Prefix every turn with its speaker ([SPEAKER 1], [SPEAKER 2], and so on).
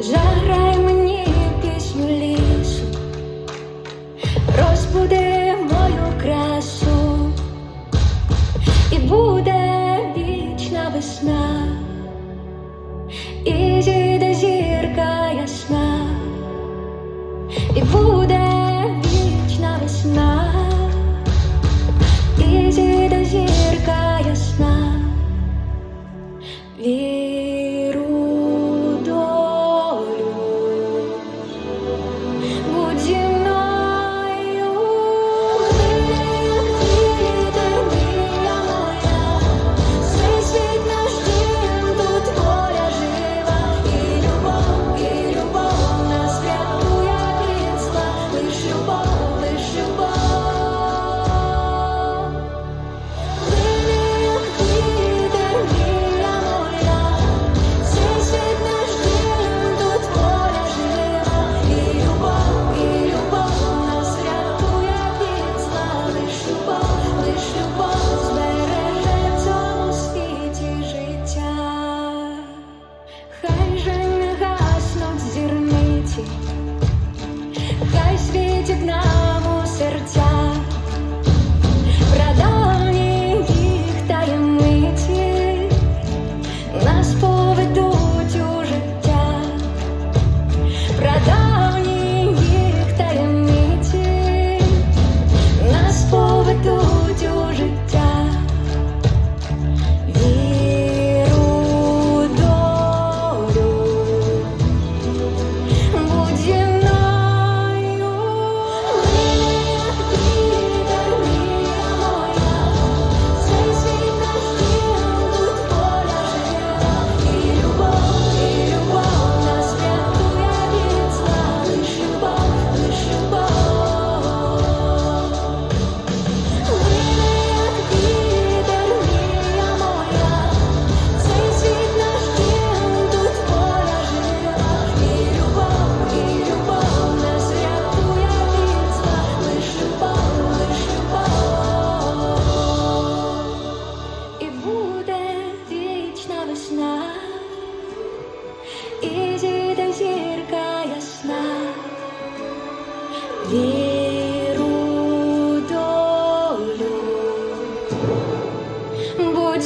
[SPEAKER 1] Заграй мені пісню лісу, розбуди мою красу і буде вічна весна. світять нам у серця, прадавні їх таємниці нас поведуть у життя. Прадавні віру долю. Будь